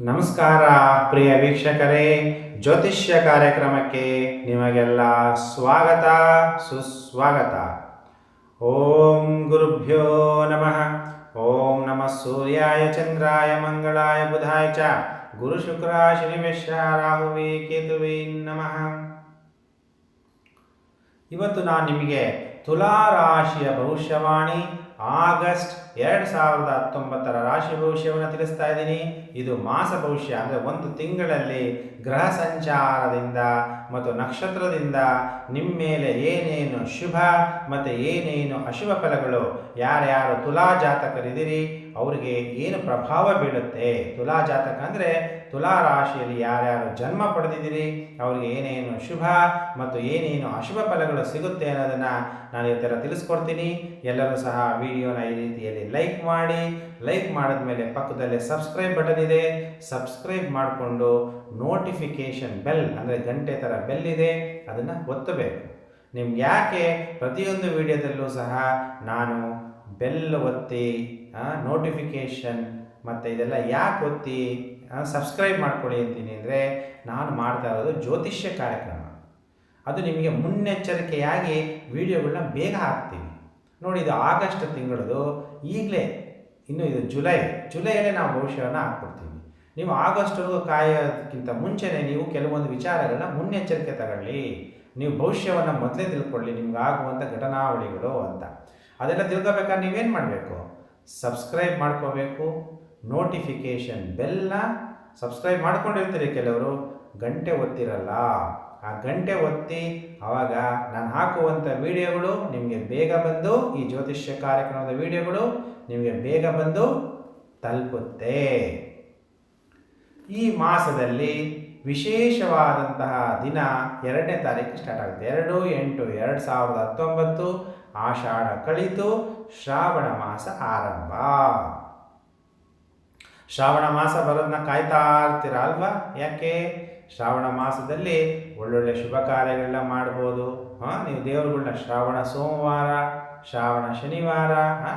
ನಮಸ್ಕಾರ, ಪ್ರಿಯ ವೀಕ್ಷಕರೇ. ಜ್ಯೋತಿಷ್ಯ ಕಾರ್ಯಕ್ರಮಕ್ಕೆ ನಿಮಗೆಲ್ಲ ಸ್ವಾಗತ, ಸುಸ್ವಾಗತ. ಓಂ ಗುರುಭ್ಯೋ ನಮಃ. ಓಂ ನಮಃ ಸೂರ್ಯಾಯ, ಚಂದ್ರಾಯ, ಮಂಗಳಾಯ, ಬುಧಾಯ ಚ. ಗುರು ಶುಕ್ರ ಶನಿವೇಶ ರಾಹುವೇ ಕೇತುವೇ ನಮಃ. ಇವತ್ತು ನಾನು ನಿಮಗೆ ತುಲಾ ರಾಶಿಯ ಭವಿಷ್ಯವಾಣಿ ಆಗಸ್ಟ್ ಎರಡು ಸಾವಿರದ ಹತ್ತೊಂಬತ್ತರ ರಾಶಿ ಭವಿಷ್ಯವನ್ನು ತಿಳಿಸ್ತಾ ಇದ್ದೀನಿ. ಇದು ಮಾಸ ಭವಿಷ್ಯ ಅಂದರೆ ಒಂದು ತಿಂಗಳಲ್ಲಿ ಗ್ರಹ ಸಂಚಾರದಿಂದ ಮತ್ತು ನಕ್ಷತ್ರದಿಂದ ನಿಮ್ಮ ಮೇಲೆ ಏನೇನು ಶುಭ ಮತ್ತು ಏನೇನು ಅಶುಭ ಫಲಗಳು, ಯಾರ್ಯಾರು ತುಲಾ ಜಾತಕರಿದ್ದೀರಿ ಅವರಿಗೆ ಏನು ಪ್ರಭಾವ ಬೀಳುತ್ತೆ? ತುಲಾ ಜಾತಕ ಅಂದರೆ ತುಲಾ ರಾಶಿಯಲ್ಲಿ ಯಾರ್ಯಾರು ಜನ್ಮ ಪಡೆದಿದ್ದೀರಿ? ಅವರಿಗೆ ಏನೇನು ಶುಭ ಮತ್ತು ಏನೇನು ಅಶುಭ ಫಲಗಳು ಸಿಗುತ್ತೆ ಅನ್ನೋದನ್ನು ನಾನು ಈ ಥರ ತಿಳಿಸ್ಕೊಡ್ತೀನಿ. ಎಲ್ಲರೂ ಸಹ ವಿಡಿಯೋನ ಈ ರೀತಿಯಲ್ಲಿ ಲೈಕ್ ಮಾಡಿ, ಲೈಕ್ ಮಾಡಿದ ಮೇಲೆ ಪಕ್ಕದಲ್ಲೇ ಸಬ್ಸ್ಕ್ರೈಬ್ ಬಟನ್ ಇದೆ. ಸಬ್ಸ್ಕ್ರೈಬ್ ಮಾಡಿಕೊಂಡು ನೋಟಿಫಿಕೇಷನ್ ಬೆಲ್ ಅಂದರೆ ಗಂಟೆ ಥರ ಬೆಲ್ ಇದೆ. ಅದನ್ನು ಒತ್ತಬೇಕು. ನಿಮ್ಗೆ ಯಾಕೆ ಪ್ರತಿಯೊಂದು ವಿಡಿಯೋದಲ್ಲೂ ಸಹ ನಾನು ಬೆಲ್ ಒತ್ತಿ ನೋಟಿಫಿಕೇಷನ್ ಮತ್ತು ಇದೆಲ್ಲ ಯಾಕೆ ಒತ್ತಿ ಸಬ್ಸ್ಕ್ರೈಬ್ ಮಾಡ್ಕೊಳ್ಳಿ ಅಂತೀನಿ ಅಂದರೆ ನಾನು ಮಾಡ್ತಾ ಇರೋದು ಜ್ಯೋತಿಷ್ಯ ಕಾರ್ಯಕ್ರಮ. ಅದು ನಿಮಗೆ ಮುನ್ನೆಚ್ಚರಿಕೆಯಾಗಿ ವಿಡಿಯೋಗಳನ್ನ ಬೇಗ ಹಾಕ್ತೀನಿ. ನೋಡಿ, ಇದು ಆಗಸ್ಟ್ ತಿಂಗಳದು, ಈಗಲೇ, ಇನ್ನು ಇದು ಜುಲೈ, ಜುಲೈಯಲ್ಲೇ ನಾವು ಭವಿಷ್ಯವನ್ನು ಹಾಕ್ಕೊಡ್ತೀವಿ. ನೀವು ಆಗಸ್ಟ್ವರೆಗೂ ಕಾಯೋದಕ್ಕಿಂತ ಮುಂಚೆನೇ ನೀವು ಕೆಲವೊಂದು ವಿಚಾರಗಳನ್ನ ಮುನ್ನೆಚ್ಚರಿಕೆ ತಗೊಳ್ಳಿ. ನೀವು ಭವಿಷ್ಯವನ್ನು ಮೊದಲೇ ತಿಳ್ಕೊಳ್ಳಿ ನಿಮ್ಗೆ ಆಗುವಂಥ ಘಟನಾವಳಿಗಳು ಅಂತ. ಅದೆಲ್ಲ ತಿಳ್ಕೊಬೇಕಾದ್ರೆ ನೀವೇನು ಮಾಡಬೇಕು? ಸಬ್ಸ್ಕ್ರೈಬ್ ಮಾಡ್ಕೋಬೇಕು. ನೋಟಿಫಿಕೇಷನ್ ಬೆಲ್ಲ ಸಬ್ಸ್ಕ್ರೈಬ್ ಮಾಡ್ಕೊಂಡಿರ್ತೀರಿ ಕೆಲವರು. ಗಂಟೆ ಒತ್ತಿರಲ್ಲ. ಆ ಗಂಟೆ ಒತ್ತಿ ಆವಾಗ ನಾನು ಹಾಕುವಂಥ ವಿಡಿಯೋಗಳು ನಿಮಗೆ ಬೇಗ ಬಂದು, ಈ ಜ್ಯೋತಿಷ್ಯ ಕಾರ್ಯಕ್ರಮದ ವಿಡಿಯೋಗಳು ನಿಮಗೆ ಬೇಗ ಬಂದು ತಲುಪುತ್ತೆ. ಈ ಮಾಸದಲ್ಲಿ ವಿಶೇಷವಾದಂತಹ ದಿನ ಎರಡನೇ ತಾರೀಕು ಸ್ಟಾರ್ಟ್ ಆಗುತ್ತೆ. ಎರಡು ಎಂಟು ಎರಡು ಸಾವಿರದ ಹತ್ತೊಂಬತ್ತು ಆಷಾಢ ಕಳಿತು ಶ್ರಾವಣ ಮಾಸ ಆರಂಭ. ಶ್ರಾವಣ ಮಾಸ ಬರೋದನ್ನ ಕಾಯ್ತಾ ಇರ್ತೀರ ಅಲ್ವಾ? ಯಾಕೆ? ಶ್ರಾವಣ ಮಾಸದಲ್ಲಿ ಒಳ್ಳೊಳ್ಳೆ ಶುಭ ಕಾರ್ಯಗಳನ್ನ ಮಾಡ್ಬೋದು. ಹಾ, ನೀವು ದೇವರುಗಳನ್ನ ಶ್ರಾವಣ ಸೋಮವಾರ, ಶ್ರಾವಣ ಶನಿವಾರ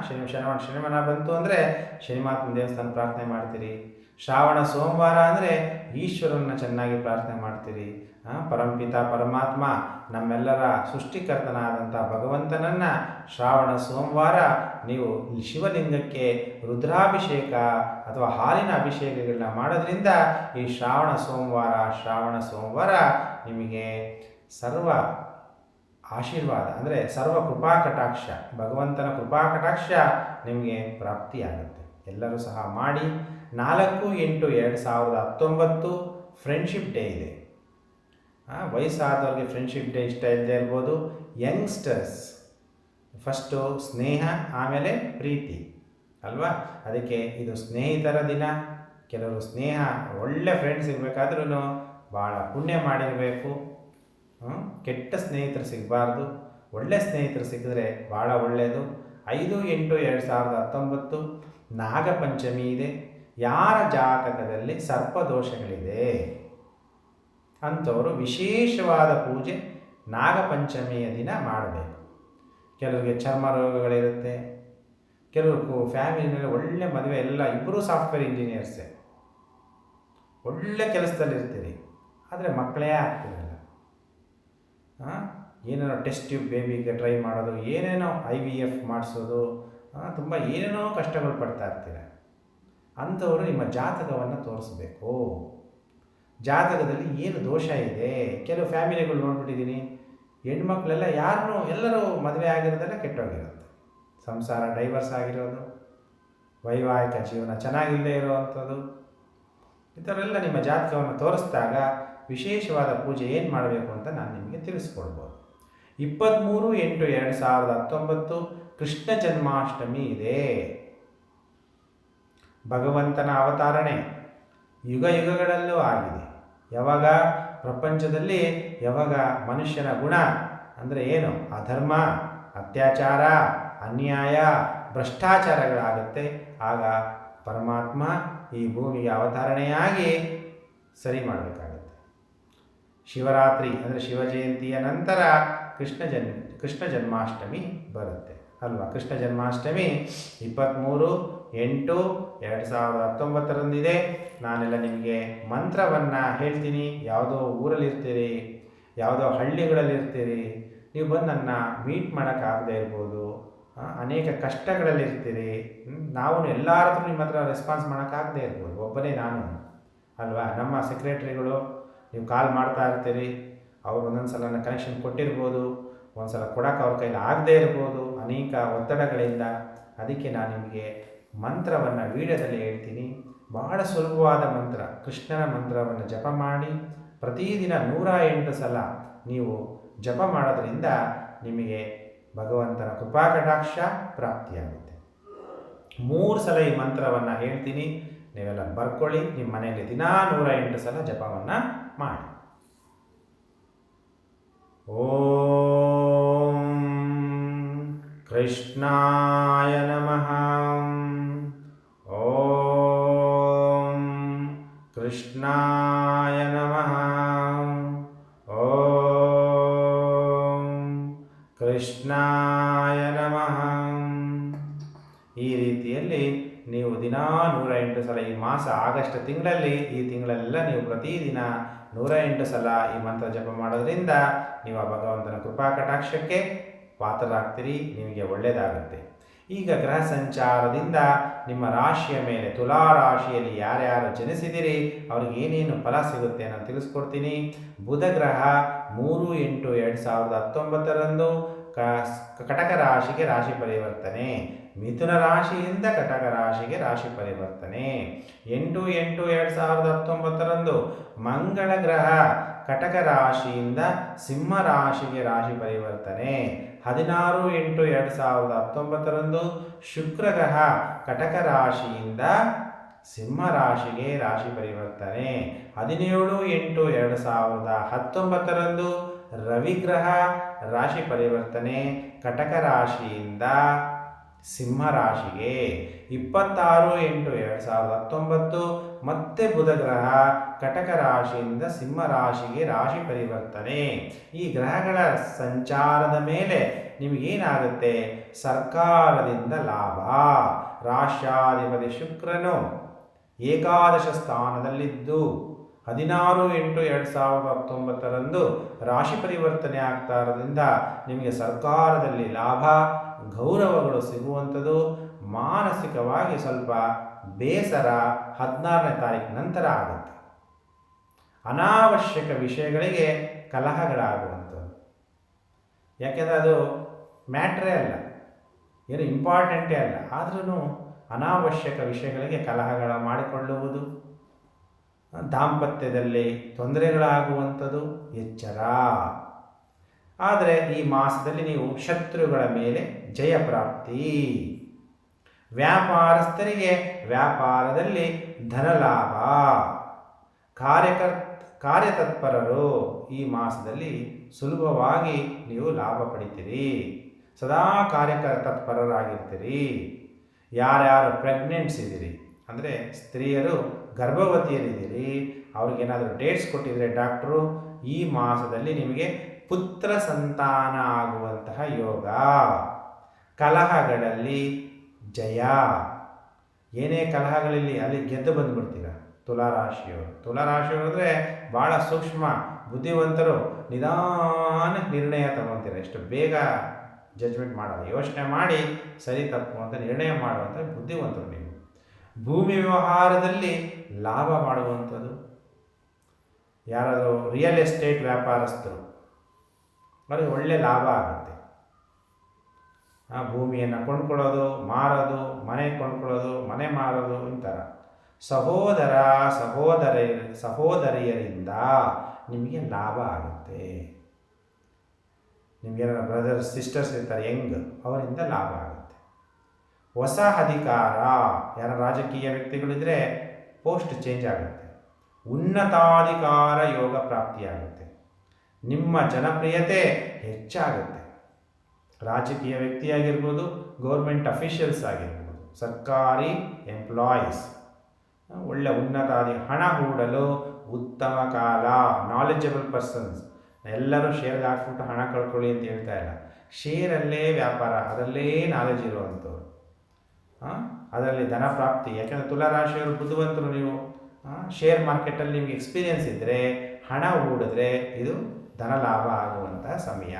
ಶನಿ, ಶನಿವಾರ ಶನಿವಾರ ಬಂತು ಅಂದರೆ ಶನಿಮಾತ್ಮ ದೇವಸ್ಥಾನ ಪ್ರಾರ್ಥನೆ ಮಾಡ್ತೀರಿ. ಶ್ರಾವಣ ಸೋಮವಾರ ಅಂದರೆ ಈಶ್ವರನ್ನ ಚೆನ್ನಾಗಿ ಪ್ರಾರ್ಥನೆ ಮಾಡ್ತೀರಿ. ಪರಂಪಿತ ಪರಮಾತ್ಮ, ನಮ್ಮೆಲ್ಲರ ಸೃಷ್ಟಿಕರ್ತನಾದಂಥ ಭಗವಂತನನ್ನು ಶ್ರಾವಣ ಸೋಮವಾರ ನೀವು ಶಿವಲಿಂಗಕ್ಕೆ ರುದ್ರಾಭಿಷೇಕ ಅಥವಾ ಹಾಲಿನ ಅಭಿಷೇಕಗಳನ್ನ ಮಾಡೋದ್ರಿಂದ ಈ ಶ್ರಾವಣ ಸೋಮವಾರ ಶ್ರಾವಣ ಸೋಮವಾರ ನಿಮಗೆ ಸರ್ವ ಆಶೀರ್ವಾದ, ಅಂದರೆ ಸರ್ವ ಕೃಪಾ ಕಟಾಕ್ಷ, ಭಗವಂತನ ಕೃಪಾ ಕಟಾಕ್ಷ ನಿಮಗೆ ಪ್ರಾಪ್ತಿಯಾಗುತ್ತೆ. ಎಲ್ಲರೂ ಸಹ ಮಾಡಿ ನಾಲ್ಕು ಎಂಟು ಎರಡು ಸಾವಿರದ ಹತ್ತೊಂಬತ್ತು ಫ್ರೆಂಡ್ಶಿಪ್ ಡೇ ಇದೆ. ವಯಸ್ಸಾದವ್ರಿಗೆ ಫ್ರೆಂಡ್ಶಿಪ್ ಡೇ ಇಷ್ಟ ಇಲ್ಲದೆ ಇರ್ಬೋದು. ಯಂಗ್ಸ್ಟರ್ಸ್ ಫಸ್ಟು ಸ್ನೇಹ, ಆಮೇಲೆ ಪ್ರೀತಿ, ಅಲ್ವಾ? ಅದಕ್ಕೆ ಇದು ಸ್ನೇಹಿತರ ದಿನ. ಕೆಲವರು ಸ್ನೇಹ, ಒಳ್ಳೆ ಫ್ರೆಂಡ್ಸ್ ಸಿಗಬೇಕಾದ್ರೂ ಭಾಳ ಪುಣ್ಯ ಮಾಡಿರಬೇಕು. ಕೆಟ್ಟ ಸ್ನೇಹಿತರು ಸಿಗಬಾರ್ದು. ಒಳ್ಳೆ ಸ್ನೇಹಿತರು ಸಿಕ್ಕಿದ್ರೆ ಭಾಳ ಒಳ್ಳೆಯದು ಐದು ಎಂಟು ಎರಡು ಸಾವಿರದ ಹತ್ತೊಂಬತ್ತು ನಾಗಪಂಚಮಿ ಇದೆ. ಯಾರ ಜಾತಕದಲ್ಲಿ ಸರ್ಪದೋಷಗಳಿದೆ? ಅಂಥವರು ವಿಶೇಷವಾದ ಪೂಜೆ ನಾಗಪಂಚಮಿಯ ದಿನ ಮಾಡಬೇಕು. ಕೆಲವರಿಗೆ ಚರ್ಮ ರೋಗಗಳಿರುತ್ತೆ ಕೆಲವರು ಫ್ಯಾಮಿಲಿನಲ್ಲಿ ಒಳ್ಳೆ ಮದುವೆ, ಎಲ್ಲ ಇಬ್ಬರೂ ಸಾಫ್ಟ್ವೇರ್ ಇಂಜಿನಿಯರ್ಸೇ ಒಳ್ಳೆ ಕೆಲಸದಲ್ಲಿರ್ತೀರಿ, ಆದರೆ ಮಕ್ಕಳೇ ಆಗ್ತಿರಲ್ಲ. ಏನೇನೋ ಟೆಸ್ಟ್ ಟ್ಯೂಬ್ ಬೇಬಿಗೆ ಟ್ರೈ ಮಾಡೋದು, ಏನೇನೋ ಐ ವಿ ಎಫ್ ಮಾಡಿಸೋದು ತುಂಬ ಏನೇನೋ ಕಷ್ಟಗಳು ಪಡ್ತಾ ಇರ್ತೀರ. ಅಂಥವರು ನಿಮ್ಮ ಜಾತಕವನ್ನು ತೋರಿಸ್ಬೇಕು. ಜಾತಕದಲ್ಲಿ ಏನು ದೋಷ ಇದೆ? ಕೆಲವು ಫ್ಯಾಮಿಲಿಗಳು ನೋಡ್ಬಿಟ್ಟಿದ್ದೀನಿ ಹೆಣ್ಮಕ್ಳೆಲ್ಲ ಯಾರನ್ನೂ ಎಲ್ಲರೂ ಮದುವೆ ಆಗಿರೋದೆಲ್ಲ ಕೆಟ್ಟೋಗಿರುತ್ತೆ. ಸಂಸಾರ ಡೈವರ್ಸ್ ಆಗಿರೋದು, ವೈವಾಹಿಕ ಜೀವನ ಚೆನ್ನಾಗಿಲ್ಲದೆ ಇರುವಂಥದ್ದು. ಈ ಥರೆಲ್ಲ ನಿಮ್ಮ ಜಾತಕವನ್ನು ತೋರಿಸಿದಾಗ ವಿಶೇಷವಾದ ಪೂಜೆ ಏನು ಮಾಡಬೇಕು ಅಂತ ನಾನು ನಿಮಗೆ ತಿಳಿಸ್ಕೊಡ್ಬೋದು. ಇಪ್ಪತ್ತ್ಮೂರು ಎಂಟು ಎರಡು ಸಾವಿರದ ಹತ್ತೊಂಬತ್ತು ಕೃಷ್ಣ ಜನ್ಮಾಷ್ಟಮಿ ಇದೆ. ಭಗವಂತನ ಅವತಾರಣೆ ಯುಗ ಯುಗಗಳಲ್ಲೂ ಆಗಿದೆ. ಯಾವಾಗ? ಪ್ರಪಂಚದಲ್ಲಿ ಯಾವಾಗ? ಮನುಷ್ಯನ ಗುಣ ಅಂದರೆ ಏನು? ಅಧರ್ಮ, ಅತ್ಯಾಚಾರ, ಅನ್ಯಾಯ, ಭ್ರಷ್ಟಾಚಾರಗಳಾಗುತ್ತೆ. ಆಗ ಪರಮಾತ್ಮ ಈ ಭೂಮಿಗೆ ಅವತಾರಣೆಯಾಗಿ ಸರಿ ಮಾಡಬೇಕಾಗುತ್ತೆ. ಶಿವರಾತ್ರಿ ಅಂದರೆ ಶಿವ ಜಯಂತಿಯ ನಂತರ ಕೃಷ್ಣ ಜನ್ಮ ಕೃಷ್ಣ ಜನ್ಮಾಷ್ಟಮಿ ಬರುತ್ತೆ. ಅಲ್ವಾ? ಕೃಷ್ಣ ಜನ್ಮಾಷ್ಟಮಿ ಇಪ್ಪತ್ತ್ಮೂರು ಎಂಟು ಎರಡು ಸಾವಿರದ ಹತ್ತೊಂಬತ್ತರಂದಿದೆ. ನಾನೆಲ್ಲ ನಿಮಗೆ ಮಂತ್ರವನ್ನು ಹೇಳ್ತೀನಿ. ಯಾವುದೋ ಊರಲ್ಲಿರ್ತೀರಿ, ಯಾವುದೋ ಹಳ್ಳಿಗಳಲ್ಲಿರ್ತೀರಿ, ನೀವು ಬಂದು ನನ್ನ ಮೀಟ್ ಮಾಡೋಕ್ಕಾಗದೆ ಇರ್ಬೋದು. ಅನೇಕ ಕಷ್ಟಗಳಲ್ಲಿರ್ತೀರಿ. ನಾವು ಎಲ್ಲರ ಹತ್ರ ನಿಮ್ಮ ಹತ್ರ ರೆಸ್ಪಾನ್ಸ್ ಮಾಡೋಕ್ಕಾಗದೇ ಇರ್ಬೋದು. ಒಬ್ಬನೇ ನಾನು. ಅಲ್ವಾ? ನಮ್ಮ ಸೆಕ್ರೆಟ್ರಿಗಳು ನೀವು ಕಾಲ್ ಮಾಡ್ತಾ ಇರ್ತೀರಿ. ಅವ್ರು ಒಂದೊಂದು ಸಲ ಕನೆಕ್ಷನ್ ಕೊಟ್ಟಿರ್ಬೋದು. ಒಂದು ಸಲ ಕೊಡೋಕೆ ಅವ್ರ ಕೈಲಿ ಆಗದೇ ಇರ್ಬೋದು. ಅನೇಕ ಒತ್ತಡಗಳಿಂದ. ಅದಕ್ಕೆ ನಾನು ನಿಮಗೆ ಮಂತ್ರವನ್ನು ವೀಡಿಯೋದಲ್ಲಿ ಹೇಳ್ತೀನಿ. ಬಹಳ ಸುಲಭವಾದ ಮಂತ್ರ. ಕೃಷ್ಣನ ಮಂತ್ರವನ್ನು ಜಪ ಮಾಡಿ ಪ್ರತಿದಿನ ನೂರ ಎಂಟು ಸಲ ನೀವು ಜಪ ಮಾಡೋದರಿಂದ ನಿಮಗೆ ಭಗವಂತನ ಕೃಪಾ ಕಟಾಕ್ಷ ಪ್ರಾಪ್ತಿಯಾಗುತ್ತೆ. ಮೂರು ಸಲ ಈ ಮಂತ್ರವನ್ನು ಹೇಳ್ತೀನಿ. ನೀವೆಲ್ಲ ಬರ್ಕೊಳ್ಳಿ. ನಿಮ್ಮ ಮನೆಯಲ್ಲಿ ದಿನಾ ನೂರ ಎಂಟು ಸಲ ಜಪವನ್ನು ಮಾಡಿ. ಓಂ ಕೃಷ್ಣಾಯ ನಮಃ. ಕೃಷ್ಣಾಯ ನಮಃ. ಓಂ ಕೃಷ್ಣಾಯ ನಮಃ. ಈ ರೀತಿಯಲ್ಲಿ ನೀವು ದಿನಾ ನೂರ ಎಂಟು ಸಲ ಈ ಮಾಸ ಆಗಸ್ಟ್ ತಿಂಗಳಲ್ಲಿ, ಈ ತಿಂಗಳೆಲ್ಲ ನೀವು ಪ್ರತಿದಿನ ನೂರ ಎಂಟು ಸಲ ಈ ಮಂತ್ರ ಜಪ ಮಾಡೋದ್ರಿಂದ ನೀವು ಆ ಭಗವಂತನ ಕೃಪಾ ಕಟಾಕ್ಷಕ್ಕೆ ಪಾತ್ರರಾಗ್ತೀರಿ, ನಿಮಗೆ ಒಳ್ಳೆಯದಾಗುತ್ತೆ. ಈಗ ಗ್ರಹ ಸಂಚಾರದಿಂದ ನಿಮ್ಮ ರಾಶಿಯ ಮೇಲೆ ತುಲಾ ರಾಶಿಯಲ್ಲಿ ಯಾರ್ಯಾರು ಜನಿಸಿದಿರಿ, ಅವ್ರಿಗೆ ಏನೇನು ಫಲ ಸಿಗುತ್ತೆ ನಾನು ತಿಳಿಸ್ಕೊಡ್ತೀನಿ. ಬುಧ ಗ್ರಹ ಮೂರು ಎಂಟು ಎರಡು ಸಾವಿರದ ಹತ್ತೊಂಬತ್ತರಂದು ಕಟಕ ರಾಶಿಗೆ ರಾಶಿ ಪರಿವರ್ತನೆ. ಮಿಥುನ ರಾಶಿಯಿಂದ ಕಟಕ ರಾಶಿಗೆ ರಾಶಿ ಪರಿವರ್ತನೆ. ಎಂಟು ಎಂಟು ಎರಡು ಸಾವಿರದ ಹತ್ತೊಂಬತ್ತರಂದು ಮಂಗಳ ಗ್ರಹ ಕಟಕ ರಾಶಿಯಿಂದ ಸಿಂಹ ರಾಶಿಗೆ ರಾಶಿ ಪರಿವರ್ತನೆ. ಹದಿನಾರು ಎಂಟು ಎರಡು ಸಾವಿರದ ಹತ್ತೊಂಬತ್ತರಂದು ಶುಕ್ರ ಗ್ರಹ ಕಟಕ ರಾಶಿಯಿಂದ ಸಿಂಹ ರಾಶಿಗೆ ರಾಶಿ ಪರಿವರ್ತನೆ. ಹದಿನೇಳು ಎಂಟು ಎರಡು ಸಾವಿರದ ಹತ್ತೊಂಬತ್ತರಂದು ರವಿಗ್ರಹ ರಾಶಿ ಪರಿವರ್ತನೆ ಕಟಕ ರಾಶಿಯಿಂದ ಸಿಂಹ ರಾಶಿಗೆ ಇಪ್ಪತ್ತಾರು ಎಂಟು ಎರಡು ಸಾವಿರದ ಹತ್ತೊಂಬತ್ತು. ಮತ್ತೆ ಬುಧ ಗ್ರಹ ಕಟಕ ರಾಶಿಯಿಂದ ಸಿಂಹ ರಾಶಿಗೆ ರಾಶಿ ಪರಿವರ್ತನೆ. ಈ ಗ್ರಹಗಳ ಸಂಚಾರದ ಮೇಲೆ ನಿಮಗೇನಾಗುತ್ತೆ? ಸರ್ಕಾರದಿಂದ ಲಾಭ. ರಾಷ್ಟ್ರಾಧಿಪತಿ ಶುಕ್ರನು ಏಕಾದಶ ಸ್ಥಾನದಲ್ಲಿದ್ದು ಹದಿನಾರು ಎಂಟು ಎರಡು ಸಾವಿರದ ಹತ್ತೊಂಬತ್ತರಂದು ರಾಶಿ ಪರಿವರ್ತನೆ ಆಗ್ತಾ ಇರೋದ್ರಿಂದ ನಿಮಗೆ ಸರ್ಕಾರದಲ್ಲಿ ಲಾಭ ಗೌರವಗಳು ಸಿಗುವಂಥದ್ದು ಮಾನಸಿಕವಾಗಿ ಸ್ವಲ್ಪ ಬೇಸರ ಹದಿನಾರನೇ ತಾರೀಕು ನಂತರ ಆಗುತ್ತೆ. ಅನಾವಶ್ಯಕ ವಿಷಯಗಳಿಗೆ ಕಲಹಗಳಾಗುವಂಥದ್ದು. ಯಾಕೆಂದರೆ ಅದು ಮ್ಯಾಟ್ರೇ ಅಲ್ಲ, ಏನು ಇಂಪಾರ್ಟೆಂಟೇ ಅಲ್ಲ ಆದ್ರೂ ಅನಾವಶ್ಯಕ ವಿಷಯಗಳಿಗೆ ಕಲಹಗಳ ಮಾಡಿಕೊಳ್ಳುವುದು, ದಾಂಪತ್ಯದಲ್ಲಿ ತೊಂದರೆಗಳಾಗುವಂಥದ್ದು, ಎಚ್ಚರ. ಆದರೆ ಈ ಮಾಸದಲ್ಲಿ ನೀವು ಶತ್ರುಗಳ ಮೇಲೆ ಜಯ ಪ್ರಾಪ್ತಿ. ವ್ಯಾಪಾರಸ್ಥರಿಗೆ ವ್ಯಾಪಾರದಲ್ಲಿ ಧನಲಾಭ. ಕಾರ್ಯಕರ್ ಕಾರ್ಯತತ್ಪರರು ಈ ಮಾಸದಲ್ಲಿ ಸುಲಭವಾಗಿ ನೀವು ಲಾಭ ಪಡಿತೀರಿ. ಸದಾ ಕಾರ್ಯಕರ ತತ್ಪರರಾಗಿರ್ತೀರಿ ಯಾರ್ಯಾರು ಪ್ರೆಗ್ನೆಂಟ್ಸ್ ಇದ್ದೀರಿ, ಅಂದರೆ ಸ್ತ್ರೀಯರು ಗರ್ಭವತಿಯರಿದ್ದೀರಿ, ಅವ್ರಿಗೇನಾದರೂ ಡೇಟ್ಸ್ ಕೊಟ್ಟಿದ್ರೆ ಡಾಕ್ಟ್ರು ಈ ಮಾಸದಲ್ಲಿ ನಿಮಗೆ ಪುತ್ರ ಸಂತಾನ ಆಗುವಂತಹ ಯೋಗ. ಕಲಹಗಳಲ್ಲಿ ಜಯ. ಏನೇ ಕಲಹಗಳಲ್ಲಿ ಅಲ್ಲಿ ಗೆದ್ದು ಬಂದ್ಬಿಡ್ತೀರ? ತುಲಾರಾಶಿಯವರು. ತುಲಾರಾಶಿಯವರು ಅಂದರೆ ಭಾಳ ಸೂಕ್ಷ್ಮ, ಬುದ್ಧಿವಂತರು ನಿಧಾನಕ್ಕೆ ನಿರ್ಣಯ ತಗೊತೀರ? ಎಷ್ಟು ಬೇಗ ಜಜ್ಮೆಂಟ್ ಮಾಡಲ್ಲ. ಯೋಚನೆ ಮಾಡಿ ಸರಿ ತಪ್ಪು ಅಂತ ನಿರ್ಣಯ ಮಾಡುವಂಥ ಬುದ್ಧಿವಂತರು ನೀವು. ಭೂಮಿ ವ್ಯವಹಾರದಲ್ಲಿ ಲಾಭ ಮಾಡುವಂಥದ್ದು. ಯಾರಾದರೂ ರಿಯಲ್ ಎಸ್ಟೇಟ್ ವ್ಯಾಪಾರಸ್ಥರು, ಅವ್ರಿಗೆ ಒಳ್ಳೆ ಲಾಭ ಆಗುತ್ತೆ. ಆ ಭೂಮಿಯನ್ನು ಕೊಂಡ್ಕೊಳ್ಳೋದು, ಮಾರೋದು, ಮನೆ ಕೊಂಡ್ಕೊಳ್ಳೋದು, ಮನೆ ಮಾರೋದು ಒಂಥರ. ಸಹೋದರ ಸಹೋದರ, ಸಹೋದರಿಯರಿಂದ ನಿಮಗೆ ಲಾಭ ಆಗುತ್ತೆ. ನಿಮಗೆ ಬ್ರದರ್ಸ್ ಸಿಸ್ಟರ್ಸ್ ಇರ್ತಾರೆ, ಯಂಗ್, ಅವರಿಂದ ಲಾಭ ಆಗುತ್ತೆ. ಹೊಸ ಅಧಿಕಾರ, ಯಾರ ರಾಜಕೀಯ ವ್ಯಕ್ತಿಗಳಿದ್ರೆ ಪೋಸ್ಟ್ ಚೇಂಜ್ ಆಗುತ್ತೆ. ಉನ್ನತಾಧಿಕಾರ ಯೋಗ ಪ್ರಾಪ್ತಿಯಾಗುತ್ತೆ. ನಿಮ್ಮ ಜನಪ್ರಿಯತೆ ಹೆಚ್ಚಾಗುತ್ತೆ. ರಾಜಕೀಯ ವ್ಯಕ್ತಿಯಾಗಿರ್ಬೋದು ಗೌರ್ಮೆಂಟ್ ಅಫಿಷಿಯಲ್ಸ್ ಆಗಿರ್ಬೋದು, ಸರ್ಕಾರಿ ಎಂಪ್ಲಾಯೀಸ್ ಒಳ್ಳೆ ಉನ್ನತಾದಿ ಹಣ ಹೂಡಲು ಉತ್ತಮ ಕಾಲ ನಾಲೆಜಬಲ್ ಪರ್ಸನ್ಸ್ ಎಲ್ಲರೂ ಶೇರ್ಗೆ ಹಾಕ್ಬಿಟ್ಟು ಹಣ ಕಳ್ಕೊಳ್ಳಿ ಅಂತ ಹೇಳ್ತಾ ಇಲ್ಲ. ಶೇರಲ್ಲೇ ವ್ಯಾಪಾರ, ಅದರಲ್ಲೇ ನಾಲೆಜ್ ಇರುವಂಥವ್ರು. ಅದರಲ್ಲಿ ಧನ ಪ್ರಾಪ್ತಿ, ಯಾಕೆಂದರೆ ತುಲಾರಾಶಿಯವರು ಬುದ್ಧಿವಂತರು ನೀವು. ಶೇರ್ ಮಾರ್ಕೆಟಲ್ಲಿ ನಿಮಗೆ ಎಕ್ಸ್ಪೀರಿಯನ್ಸ್ ಇದ್ದರೆ ಹಣ ಹೂಡಿದ್ರೆ ಇದು ಧನ ಲಾಭ ಆಗುವಂಥ ಸಮಯ.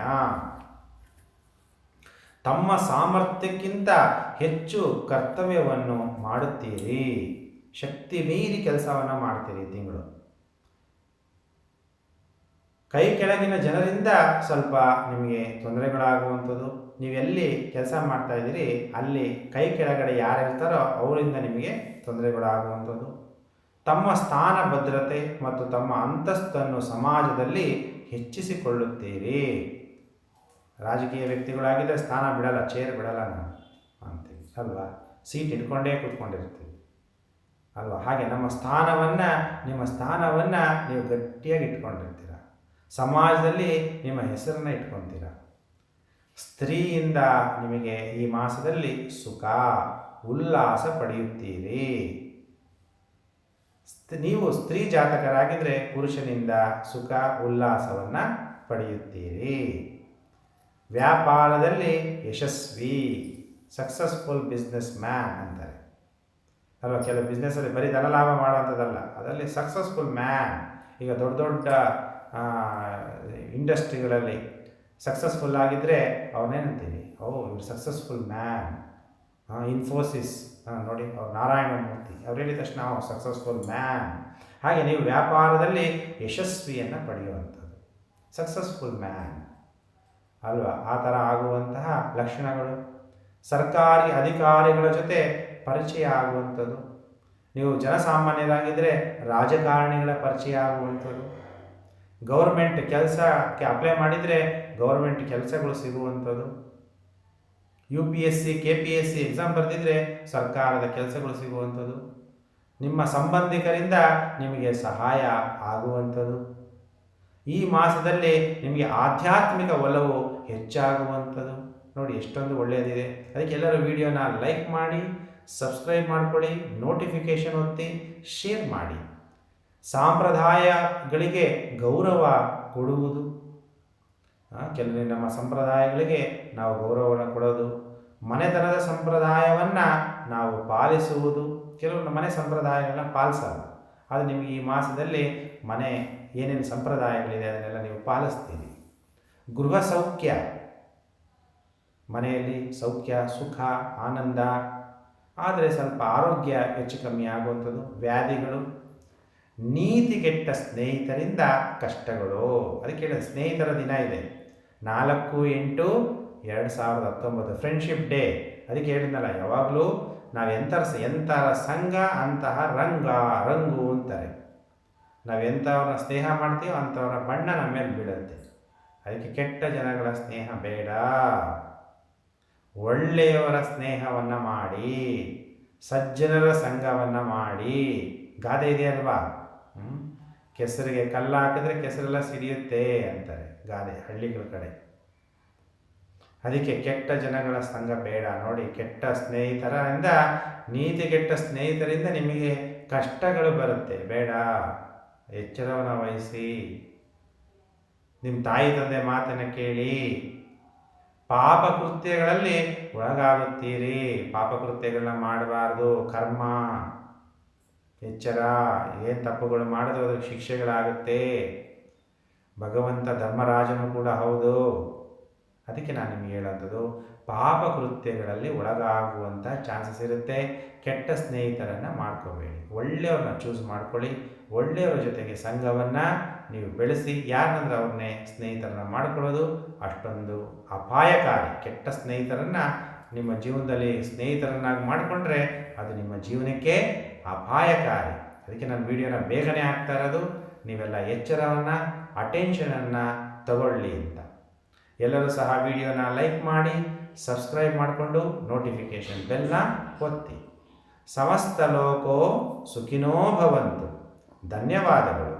ತಮ್ಮ ಸಾಮರ್ಥ್ಯಕ್ಕಿಂತ ಹೆಚ್ಚು ಕರ್ತವ್ಯವನ್ನು ಮಾಡುತ್ತೀರಿ. ಶಕ್ತಿ ಮೀರಿ ಕೆಲಸವನ್ನು ಮಾಡ್ತೀರಿ ತಿಂಗಳು. ಕೈ ಕೆಳಗಿನ ಜನರಿಂದ ಸ್ವಲ್ಪ ನಿಮಗೆ ತೊಂದರೆಗಳಾಗುವಂಥದ್ದು. ನೀವೆಲ್ಲಿ ಕೆಲಸ ಮಾಡ್ತಾ ಇದ್ದೀರಿ, ಅಲ್ಲಿ ಕೈ ಕೆಳಗಡೆ ಯಾರು ಇರ್ತಾರೋ ಅವರಿಂದ ನಿಮಗೆ ತೊಂದರೆಗಳಾಗುವಂಥದ್ದು. ತಮ್ಮ ಸ್ಥಾನ ಭದ್ರತೆ ಮತ್ತು ತಮ್ಮ ಅಂತಸ್ತನ್ನು ಸಮಾಜದಲ್ಲಿ ಹೆಚ್ಚಿಸಿಕೊಳ್ಳುತ್ತೀರಿ. ರಾಜಕೀಯ ವ್ಯಕ್ತಿಗಳಾಗಿದ್ದರೆ ಸ್ಥಾನ ಬಿಡಲ್ಲ ಚೇರ್ ಬಿಡಲ್ಲ ನಾವು ಅಂತೀವಿ ಅಲ್ವಾ? ಸೀಟ್ ಇಟ್ಕೊಂಡೇ ಕೂತ್ಕೊಂಡಿರ್ತೀವಿ, ಅಲ್ವಾ? ಹಾಗೆ ನಮ್ಮ ಸ್ಥಾನವನ್ನು, ನಿಮ್ಮ ಸ್ಥಾನವನ್ನು ನೀವು ಗಟ್ಟಿಯಾಗಿ ಇಟ್ಕೊಂಡಿರ್ತೀರ. ಸಮಾಜದಲ್ಲಿ ನಿಮ್ಮ ಹೆಸರನ್ನು ಇಟ್ಕೊತೀರ. ಸ್ತ್ರೀಯಿಂದ ನಿಮಗೆ ಈ ಮಾಸದಲ್ಲಿ ಸುಖ, ಉಲ್ಲಾಸ ಪಡೆಯುತ್ತೀರಿ. ನೀವು ಸ್ತ್ರೀ ಜಾತಕರಾಗಿದ್ದರೆ ಪುರುಷನಿಂದ ಸುಖ, ಉಲ್ಲಾಸವನ್ನು ಪಡೆಯುತ್ತೀರಿ. ವ್ಯಾಪಾರದಲ್ಲಿ ಯಶಸ್ವಿ ಸಕ್ಸಸ್ಫುಲ್ ಬಿಸ್ನೆಸ್ ಮ್ಯಾನ್ ಅಂತಾರೆ ಅಲ್ವಾ? ಕೆಲವು ಬಿಸ್ನೆಸ್ಸಲ್ಲಿ ಬರೀ ಧನಲಾಭ ಮಾಡೋಂಥದ್ದಲ್ಲ ಅದರಲ್ಲಿ ಸಕ್ಸಸ್ಫುಲ್ ಮ್ಯಾನ್ ಈಗ ದೊಡ್ಡ ದೊಡ್ಡ ಇಂಡಸ್ಟ್ರಿಗಳಲ್ಲಿ ಸಕ್ಸಸ್ಫುಲ್ ಆಗಿದ್ದರೆ ಅವನೇನಂತೀವಿ ಓ, ಇವ್ರು ಸಕ್ಸಸ್ಫುಲ್ ಮ್ಯಾನ್ ಇನ್ಫೋಸಿಸ್ ನೋಡಿ, ಅವ್ರು ನಾರಾಯಣ ಮೂರ್ತಿ. ಅವ್ರು ಹೇಳಿದ ತಕ್ಷಣ ನಾವು ಸಕ್ಸಸ್ಫುಲ್ ಮ್ಯಾನ್ ಹಾಗೆ ನೀವು ವ್ಯಾಪಾರದಲ್ಲಿ ಯಶಸ್ವಿಯನ್ನು ಪಡೆಯುವಂಥದ್ದು. ಸಕ್ಸಸ್ಫುಲ್ ಮ್ಯಾನ್ ಅಲ್ವಾ? ಆ ಥರ ಆಗುವಂತಹ ಲಕ್ಷಣಗಳು. ಸರ್ಕಾರಿ ಅಧಿಕಾರಿಗಳ ಜೊತೆ ಪರಿಚಯ ಆಗುವಂಥದ್ದು. ನೀವು ಜನಸಾಮಾನ್ಯರಾಗಿದ್ದರೆ ರಾಜಕಾರಣಿಗಳ ಪರಿಚಯ ಆಗುವಂಥದ್ದು. ಗೌರ್ಮೆಂಟ್ ಕೆಲಸಕ್ಕೆ ಅಪ್ಲೈ ಮಾಡಿದರೆ ಗೌರ್ಮೆಂಟ್ ಕೆಲಸಗಳು ಸಿಗುವಂಥದ್ದು. U P S C, K P S C exam ಬರೆದಿದ್ರೆ ಸರ್ಕಾರದ ಕೆಲಸಗಳು ಸಿಗುವಂಥದ್ದು. ನಿಮ್ಮ ಸಂಬಂಧಿಕರಿಂದ ನಿಮಗೆ ಸಹಾಯ ಆಗುವಂಥದ್ದು. ಈ ಮಾಸದಲ್ಲಿ ನಿಮಗೆ ಆಧ್ಯಾತ್ಮಿಕ ಒಲವು ಹೆಚ್ಚಾಗುವಂಥದ್ದು. ನೋಡಿ, ಎಷ್ಟೊಂದು ಒಳ್ಳೆಯದಿದೆ. ಅದಕ್ಕೆ ಎಲ್ಲರೂ ವಿಡಿಯೋನ ಲೈಕ್ ಮಾಡಿ, ಸಬ್ಸ್ಕ್ರೈಬ್ ಮಾಡ್ಕೊಳ್ಳಿ, ನೋಟಿಫಿಕೇಷನ್ ಒತ್ತಿ, ಶೇರ್ ಮಾಡಿ. ಸಾಂಪ್ರದಾಯಗಳಿಗೆ ಗೌರವ ಕೊಡುವುದು. ಕೆಲವೇ ನಮ್ಮ ಸಂಪ್ರದಾಯಗಳಿಗೆ ನಾವು ಗೌರವವನ್ನು ಕೊಡೋದು. ಮನೆತನದ ಸಂಪ್ರದಾಯವನ್ನು ನಾವು ಪಾಲಿಸುವುದು. ಕೆಲವು ಮನೆ ಸಂಪ್ರದಾಯಗಳನ್ನ ಪಾಲಿಸಲ್ಲ. ಅದು ನಿಮಗೆ ಈ ಮಾಸದಲ್ಲಿ ಮನೆ ಏನೇನು ಸಂಪ್ರದಾಯಗಳಿದೆ ಅದನ್ನೆಲ್ಲ ನೀವು ಪಾಲಿಸ್ತೀರಿ. ಗೃಹ ಸೌಖ್ಯ. ಮನೆಯಲ್ಲಿ ಸೌಖ್ಯ, ಸುಖ, ಆನಂದ. ಆದರೆ ಸ್ವಲ್ಪ ಆರೋಗ್ಯ ಹೆಚ್ಚು ಕಮ್ಮಿ ಆಗುವಂಥದ್ದು ವ್ಯಾಧಿಗಳು. ನೀತಿಗೆಟ್ಟ ಸ್ನೇಹಿತರಿಂದ ಕಷ್ಟಗಳು. ಅದಕ್ಕೆ ಹೇಳಿದ ಸ್ನೇಹಿತರ ದಿನ ಇದೆ. ನಾಲ್ಕು ಎಂಟು ಎರಡು ಸಾವಿರದ ಹತ್ತೊಂಬತ್ತು ಫ್ರೆಂಡ್ಶಿಪ್ ಡೇ ಅದಕ್ಕೆ ಹೇಳಿದ್ನಲ್ಲ, ಯಾವಾಗಲೂ ನಾವು ಎಂಥರ ಎಂಥರ ಸಂಘ ಅಂತಹ ರಂಗ, ರಂಗು ಅಂತಾರೆ. ನಾವು ಎಂಥವ್ರನ್ನ ಸ್ನೇಹ ಮಾಡ್ತೀವೋ ಅಂಥವ್ರ ಬಣ್ಣ ನಮ್ಮ ಮೇಲೆ ಬೀಳುತ್ತೆ. ಅದಕ್ಕೆ ಕೆಟ್ಟ ಜನಗಳ ಸ್ನೇಹ ಬೇಡ. ಒಳ್ಳೆಯವರ ಸ್ನೇಹವನ್ನು ಮಾಡಿ, ಸಜ್ಜನರ ಸಂಘವನ್ನು ಮಾಡಿ. ಗಾದೆ ಇದೆ ಅಲ್ವಾ ಕೆಸರಿಗೆ ಕಲ್ಲ ಹಾಕಿದ್ರೆ ಕೆಸರೆಲ್ಲ ಸಿಡಿಯುತ್ತೆ ಅಂತಾರೆ ಗಾದೆ, ಹಳ್ಳಿಗಳ ಕಡೆ. ಅದಕ್ಕೆ ಕೆಟ್ಟ ಜನಗಳ ಸಂಘ ಬೇಡ. ನೋಡಿ, ಕೆಟ್ಟ ಸ್ನೇಹಿತರಿಂದ, ನೀತಿ ಕೆಟ್ಟ ಸ್ನೇಹಿತರಿಂದ ನಿಮಗೆ ಕಷ್ಟಗಳು ಬರುತ್ತೆ. ಬೇಡ. ಎಚ್ಚರವನ್ನು ವಹಿಸಿ. ನಿಮ್ಮ ತಾಯಿ ತಂದೆ ಮಾತನ್ನು ಕೇಳಿ. ಪಾಪ ಕೃತ್ಯಗಳಲ್ಲಿ ಒಳಗಾಗುತ್ತೀರಿ. ಪಾಪ ಕೃತ್ಯಗಳನ್ನ ಮಾಡಬಾರ್ದು. ಕರ್ಮ, ಎಚ್ಚರ, ಏನು ತಪ್ಪುಗಳು ಮಾಡಿದ್ರು ಅದಕ್ಕೆ ಶಿಕ್ಷೆಗಳಾಗುತ್ತೆ. ಭಗವಂತ ಧರ್ಮರಾಜನು ಕೂಡ ಹೌದು. ಅದಕ್ಕೆ ನಾನು ನಿಮಗೆ ಹೇಳೋಂಥದ್ದು, ಪಾಪ ಕೃತ್ಯಗಳಲ್ಲಿ ಒಳಗಾಗುವಂಥ ಚಾನ್ಸಸ್ ಇರುತ್ತೆ. ಕೆಟ್ಟ ಸ್ನೇಹಿತರನ್ನು ಮಾಡ್ಕೋಬೇಡಿ. ಒಳ್ಳೆಯವ್ರನ್ನ ಚೂಸ್ ಮಾಡ್ಕೊಳ್ಳಿ. ಒಳ್ಳೆಯವರ ಜೊತೆಗೆ ಸಂಘವನ್ನು ನೀವು ಬೆಳೆಸಿ ಯಾರನ್ನಂದ್ರೆ ಅವ್ರನ್ನೇ ಸ್ನೇಹಿತರನ್ನ ಮಾಡ್ಕೊಳ್ಳೋದು ಅಷ್ಟೊಂದು ಅಪಾಯಕಾರಿ. ಕೆಟ್ಟ ಸ್ನೇಹಿತರನ್ನು ನಿಮ್ಮ ಜೀವನದಲ್ಲಿ ಸ್ನೇಹಿತರನ್ನಾಗಿ ಮಾಡಿಕೊಂಡ್ರೆ ಅದು ನಿಮ್ಮ ಜೀವನಕ್ಕೆ ಅಪಾಯಕಾರಿ. ಅದಕ್ಕೆ ನಾನು ವಿಡಿಯೋನ ಬೇಗನೆ ಆಗ್ತಾ ಇರೋದು, ನೀವೆಲ್ಲ ಎಚ್ಚರವನ್ನು ಅಟೆನ್ಷನನ್ನು ತಗೊಳ್ಳಿ ಅಂತ. ಎಲ್ಲರೂ ಸಹ ವಿಡಿಯೋನ ಲೈಕ್ ಮಾಡಿ ಸಬ್ಸ್ಕ್ರೈಬ್ ಮಾಡಿಕೊಂಡು ನೋಟಿಫಿಕೇಷನ್ ಬೆಲ್ಲ ಒತ್ತಿ. సమస్తలోకో సుఖినో భవంతు. ధన్యవాదములు.